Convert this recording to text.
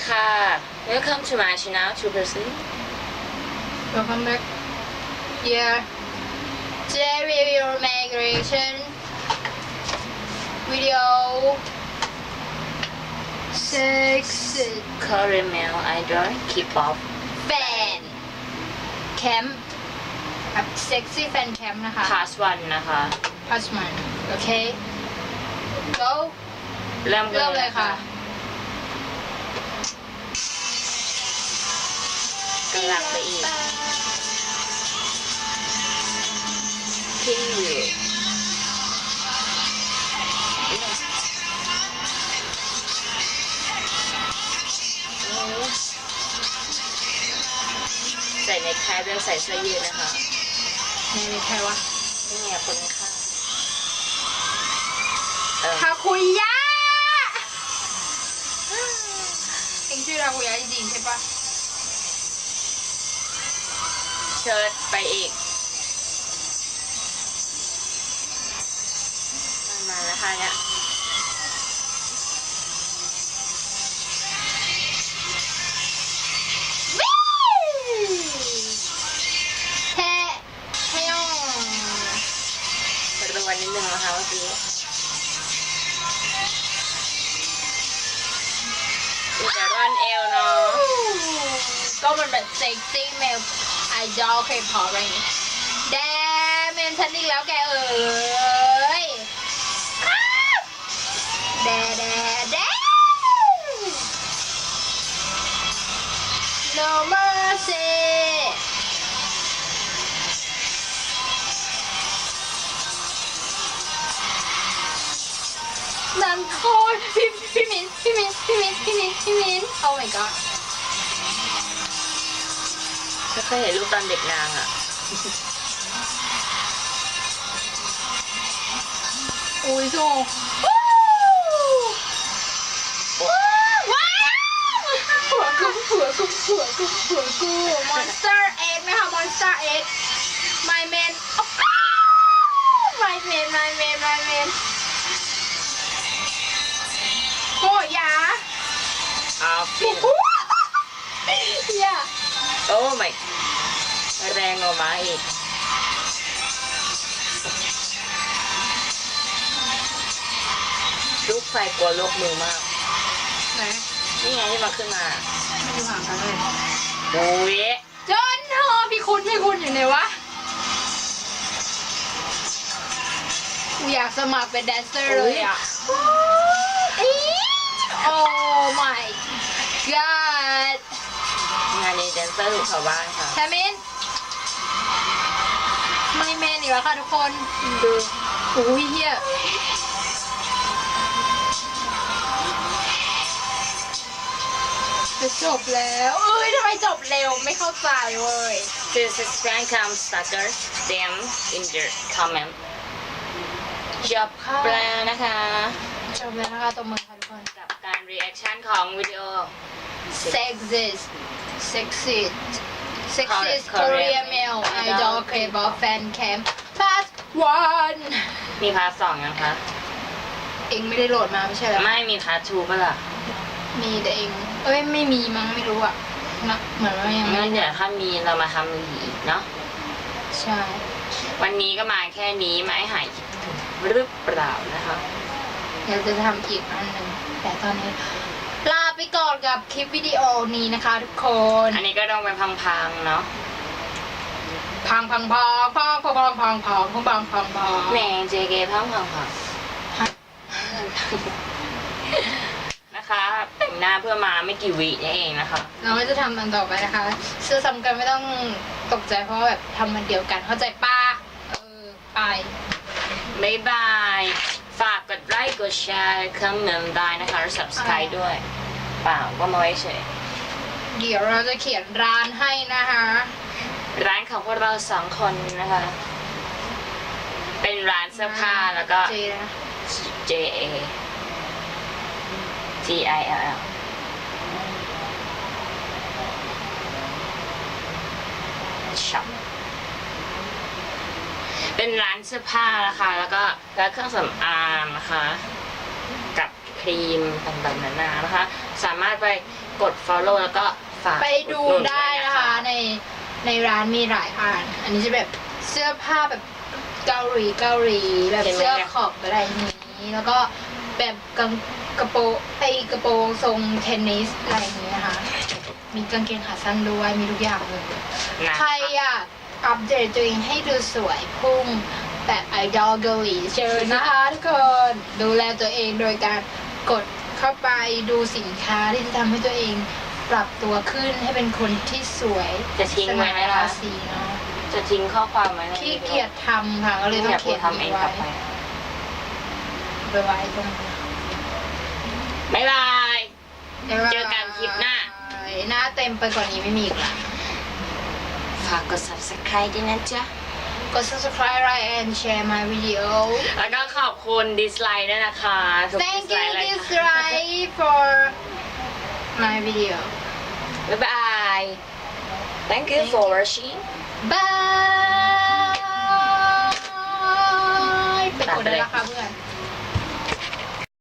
ค่ะ Welcome to my channel to person Welcome back. Yeah. Today we will make reaction video six Korean male idol K-pop fan camp ครับ sexy fan camp นะคะ past one นะคะ พัชมันโอเค go เริ่ม เริ่มเลยค่ะ กำลังไปอีก ที่อยู่ใส่ในคล้ายเป็นใส่เสื้อยืดนะคะในในใครวะนี่ไงคนข้างเออทาคุยะเองชื่อทาคุยะจริงๆใช่ปะ เชิดไปอีกมาแล้วค่ะเนี่ยเฮ้เฮ้ยองมาดูวันนิดนึงนะคะเมื่อกี้มีแต่ร่อนเอวเนาะก็มันแบบเซ็กซี่เมล ดอลเคพออะไรอย่างงี้แดเมนฉันอีกแล้วแกเอ้ยแดแดแด No mercy นั่นโอ้ยพี่พี่มินพี่มินพี่มินพี่มินพี่มิน Oh my god ไม่เคยเห็นรูปตอนเด็กนางอะ อุ้ยโซว้าวว้าวหัวกูหัวกูหัวกูหัวกู Monster Egg ไหมคะ Monster Egg My man อ้าว My man My man My man โอ้ยาเอาฟินอย่า โอ้ไม่แรงออกมาอีกลูกไฟกลัวโลกมือมาก ไหนนี่ไงที่มาขึ้นมาไม่ดูห่างกันเลยโอ้ยจนเธอพี่คุณพี่คุณอยู่ไหนวะกูอยากสมัครเป็นแดนเซอร์เลยอะ โอ้ my god งานนี้ แดนเซอร์ถูกชาวบ้านค่ะแทมินไม่เมนอีกแล้วค่ะทุกคนดูอุ้ยเฮียจะจบแล้วเอ้ยทำไมจบเร็วไม่เข้าใจเว้ย This is Frank Come Suckers them in the comment จบแปลนะคะ จบแล้วนะคะตัวมือค่ะทุกคนกับการ reaction ของวิดีโอ sexist sexist sexist Korean Korean male idol K-pop fan camp part one มีพาร์ทสองนะคะเองไม่ได้โหลดมาไม่ใช่เหรอไม่มีพาร์ททูปะล่ะมีแต่เองเอ้ยไม่มีมั้งไม่รู้อะนะเหมือนว่ายังไม่งั้นได้เดี๋ยวถ้ามีเรามาทำอีกเนาะใช่ วันนี้ก็มาแค่นี้ไม่หายคิดถึงหรือเปล่านะคะ เดี๋ยวจะทำอีกอันหนึ่งแต่ตอนนี้ ลาไปก่อนกับคลิปวิดีโอนี้นะคะทุกคน อันนี้ก็ต้องไปพังๆเนาะพังพังพองพองพองพองพองพองพองพองพองพองแหม่เจเกพังพังพังนะคะแต่งหน้าเพื่อมาไม่กี่วินี่เองนะคะ เราก็จะทำมันต่อไปนะคะเสื้อซ้ำกันไม่ต้องตกใจเพราะว่าแบบทำมันเดียวกันเข้าใจป้าเออไปบ๊ายบาย ฝากกดไลค์กดแชร์คอมเมนต์ได้นะคะแล้ว subscribe ด้วยเปล่าก็มาไว้เฉยเดี๋ยวเราจะเขียนร้านให้นะคะ ร้านของพวกเราสองคนนะคะ เป็นร้านเสื้อผ้าแล้วก็ เจนะ J A T I L L ช็อป เป็นร้านเสื้อผ้านะคะ แล้วก็ร้านเครื่องสำอางนะคะ กับครีมต่างๆนานานะคะ สามารถไปกด follow แล้วก็ฝากไปดูอุหนุนได้นะคะวยในในร้านมีหลายอันอันนี้จะแบบเสื้อผ้าแบบเกาหลีเกาหลีแบบเสื้อขอบอะไรนี้ แล้วก็แบบกางกระโปรงไอกระโปรงทรงเทนนิสอะไรอย่างนี้นะคะ มีกางเกงขาสั้นด้วยมีทุกอย่างเลย นะใครอยาก อัปเดตตัวเองให้ดูสวยพุ่งแบบไอดอลเกาหลีเชิญนะคะทุกคนดูแลตัวเองโดยการกดเข้าไปดูสินค้าที่จะทำให้ตัวเองปรับตัวขึ้นให้เป็นคนที่สวยจะทิ้งไว้ไหมสง่าคะราศีเนาะจะทิ้งข้อความไว้ในขี้เกียจทำค่ะก็เลยต้องอยากเขียนทำเองไว้กลับไปไปไว้ตรงนี้บ๊ายบายบ๊ายบาย เจอกันคลิปหน้า หน้าเต็มไปกว่านี้ไม่มีอีกละ ฝากกด subscribe ด้วยนะจ๊ะ กด subscribe like and share my video แล้วก็ขอบคุณดิสไลค์ด้วยนะคะทุก Thank ดิส you ไลค์เลยค่ะ dislike for my video บ๊ายบาย thank you for watching bye ไปกดได้แล้วค่ะเพื่อน